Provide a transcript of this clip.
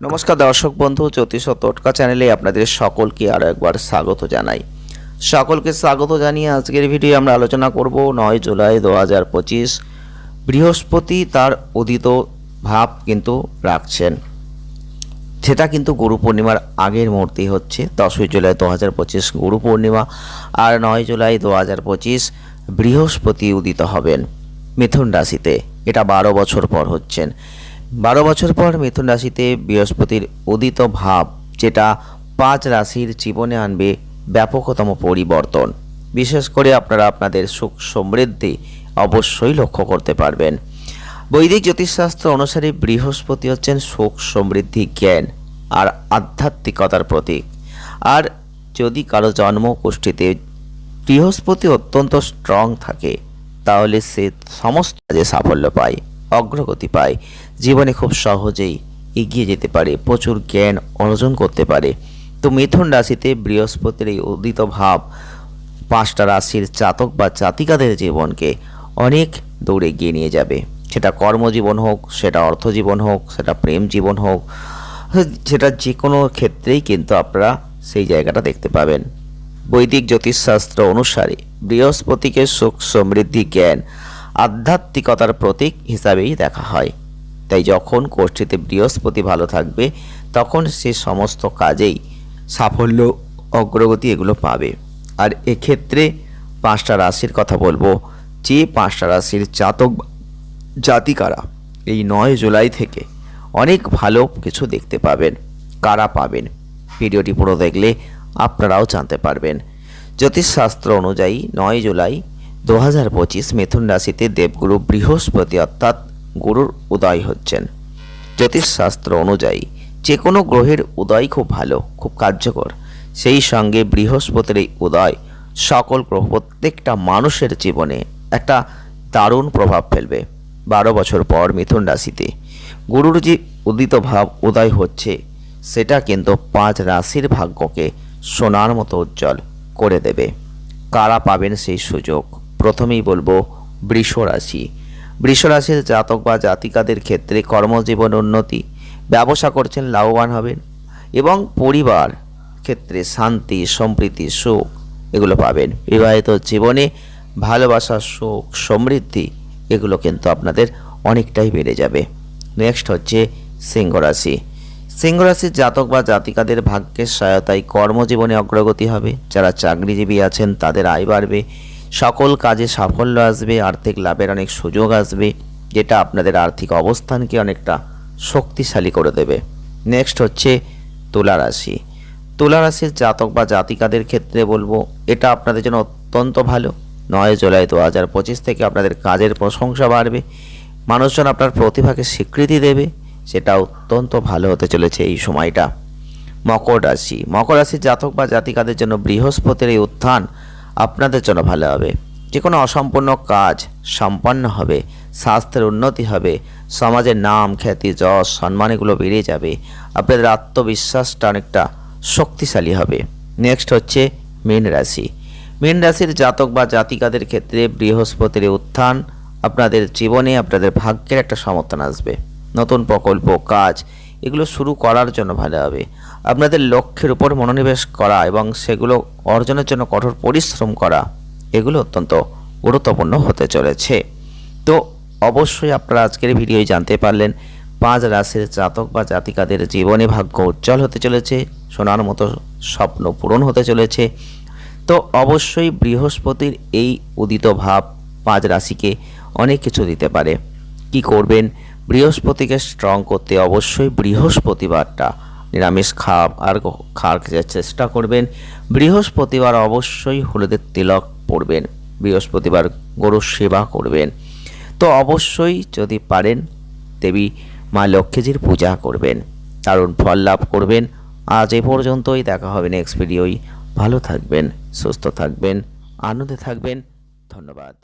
নমস্কার দর্শক বন্ধু, জ্যোতিষ ও টোটকা চ্যানেলে আপনাদের সকলকে আরও একবার স্বাগত জানাই। সকলকে স্বাগত জানিয়ে আজকের ভিডিও আমরা আলোচনা করব নয় জুলাই দু হাজার পঁচিশ। বৃহস্পতি তার উদিত ভাব কিন্তু রাখছেন। সেটা কিন্তু গুরু পূর্ণিমার আগের মুহূর্তে হচ্ছে, দশই জুলাই দু হাজার পঁচিশ গুরু পূর্ণিমা। আর নয় জুলাই দু হাজার পঁচিশ বৃহস্পতি উদিত হবেন, মিথুন রাশিতে। এটা বারো বছর পর হচ্ছেন। বারো বছর পর মিথুন রাশিতে বৃহস্পতির উদিত ভাব, যেটা পাঁচ রাশির জীবনে আনবে ব্যাপকতম পরিবর্তন। বিশেষ করে আপনারা আপনাদের সুখ সমৃদ্ধি অবশ্যই লক্ষ্য করতে পারবেন। বৈদিক জ্যোতিষশাস্ত্র অনুসারে বৃহস্পতি হচ্ছেন সুখ সমৃদ্ধি জ্ঞান আর আধ্যাত্মিকতার প্রতীক। আর যদি কারও জন্ম গোষ্ঠীতে বৃহস্পতি অত্যন্ত স্ট্রং থাকে, তাহলে সে সমস্ত কাজে সাফল্য পায়। অগ্রগতি পায়। জীবনে খুব সহজেই এগিয়ে যেতে পারে, প্রচুর জ্ঞান অর্জন করতে পারে। তো মিথুন রাশিতে বৃহস্পতির এই উদিত ভাব পাঁচটা রাশির জাতক বা জাতিকাদের জীবনকে অনেক দূরে এগিয়ে নিয়ে যাবে। সেটা কর্মজীবন হোক, সেটা অর্থজীবন হোক, সেটা প্রেম জীবন হোক, সেটা যে কোনো ক্ষেত্রেই কিন্তু আপনারা সেই জায়গাটা দেখতে পাবেন। বৈদিক জ্যোতিষশাস্ত্র অনুসারে বৃহস্পতিকে সুখ, সমৃদ্ধি, জ্ঞান আধ্যাত্মিকতার প্রতীক হিসাবেই দেখা হয়। তাই যখন কোষ্ঠীতে বৃহস্পতি ভালো থাকবে, তখন সে সমস্ত কাজেই সাফল্য, অগ্রগতি এগুলো পাবে। আর এক্ষেত্রে পাঁচটা রাশির কথা বলব। যে পাঁচটা রাশির জাতক জাতিকারা এই নয় জুলাই থেকে অনেক ভালো কিছু দেখতে পাবেন, কারা পাবেন, ভিডিওটি পুরো দেখলে আপনারাও জানতে পারবেন। জ্যোতিষশাস্ত্র অনুযায়ী নয় জুলাই দু হাজার পঁচিশ মিথুন রাশিতে দেবগুরু বৃহস্পতি অর্থাৎ গুরুর উদয় হচ্ছেন। জ্যোতিষশাস্ত্র অনুযায়ী যে কোনো গ্রহের উদয় খুব ভালো, খুব কার্যকর। সেই সঙ্গে বৃহস্পতির এই উদয় সকল গ্রহ, প্রত্যেকটা মানুষের জীবনে একটা দারুণ প্রভাব ফেলবে। বারো বছর পর মিথুন রাশিতে গুরুর যে উদিত ভাব, উদয় হচ্ছে, সেটা কিন্তু পাঁচ রাশির ভাগ্যকে সোনার মতো উজ্জ্বল করে দেবে। কারা পাবেন সেই সুযোগ? প্রথমেই বলব বৃষ রাশি। বৃষ রাশির জাতক বা জাতিকাদের ক্ষেত্রে কর্মজীবন উন্নতি, ব্যবসা করছেন লাভবান হবেন এবং পরিবার ক্ষেত্রে শান্তি, সম্প্রীতি, সুখ এগুলো পাবেন। বিবাহিত জীবনে ভালোবাসা, সুখ, সমৃদ্ধি এগুলো কিন্তু আপনাদের অনেকটাই বেড়ে যাবে। নেক্সট হচ্ছে সিংহ রাশি। জাতক বা জাতিকাদের ভাগ্যের সহায়তায় কর্মজীবনে অগ্রগতি হবে। যারা চাকরিজীবী আছেন তাদের আয় বাড়বে। সকল কাজে সাফল্য আসবে, আর্থিক লাভের অনেক সুযোগ আসবে, যেটা আপনাদের আর্থিক অবস্থানকে অনেকটা শক্তিশালী করে দেবে। নেক্সট হচ্ছে তুলা রাশি। তুলা রাশির জাতক বা জাতিকাদের ক্ষেত্রে বলব, এটা আপনাদের জন্য অত্যন্ত ভালো। নয় জুলাই দু হাজার পঁচিশ থেকে আপনাদের কাজের প্রশংসা বাড়বে। মানুষজন আপনার প্রতিভাকে স্বীকৃতি দেবে, সেটা অত্যন্ত ভালো হতে চলেছে এই সময়টা। মকর রাশি। মকর রাশির জাতক বা জাতিকাদের জন্য বৃহস্পতির এই উত্থান আপনাদের জন্য ভালো হবে। যে কোনো অসম্পূর্ণ কাজ সম্পন্ন হবে, স্বাস্থ্যের উন্নতি হবে, সমাজের নাম, খ্যাতি, যশ সম্মান এগুলো বেড়ে যাবে, আপনাদের আত্মবিশ্বাসটা অনেকটা শক্তিশালী হবে। নেক্সট হচ্ছে মীন রাশি। মীন রাশির জাতক বা জাতিকাদের ক্ষেত্রে বৃহস্পতির উত্থান আপনাদের জীবনে আপনাদের ভাগ্যের একটা সমর্থন আসবে। নতুন প্রকল্প, কাজ এগুলো শুরু করার জন্য ভালো হবে। আপনাদের লক্ষ্যের উপর মনোনিবেশ করা এবং সেগুলো অর্জনের জন্য কঠোর পরিশ্রম করা, এগুলো অত্যন্ত গুরুত্বপূর্ণ হতে চলেছে। তো অবশ্যই আপনারা আজকের ভিডিওয় জানতে পারলেন, পাঁচ রাশির জাতক বা জাতিকাদের জীবনে ভাগ্য উজ্জ্বল হতে চলেছে, সোনার মতো স্বপ্ন পূরণ হতে চলেছে। তো অবশ্যই বৃহস্পতির এই উদিত ভাব পাঁচ রাশিকে অনেক কিছু দিতে পারে। কি করবেন? বৃহস্পতিকে স্ট্রং করতে অবশ্যই বৃহস্পতিবারটা নিরামিষ খাপ আর খাওয়ার চেষ্টা করবেন। বৃহস্পতিবার অবশ্যই হলুদের তিলক পড়বেন বৃহস্পতিবার গরুর সেবা করবেন। তো অবশ্যই যদি পারেন দেবী মা লক্ষ্মীজির পূজা করবেন। দারুণ ফল লাভ করবেন। আজ এ পর্যন্তই, দেখা হবে নেক্সট ভিডিওই ভালো থাকবেন, সুস্থ থাকবেন, আনন্দে থাকবেন। ধন্যবাদ।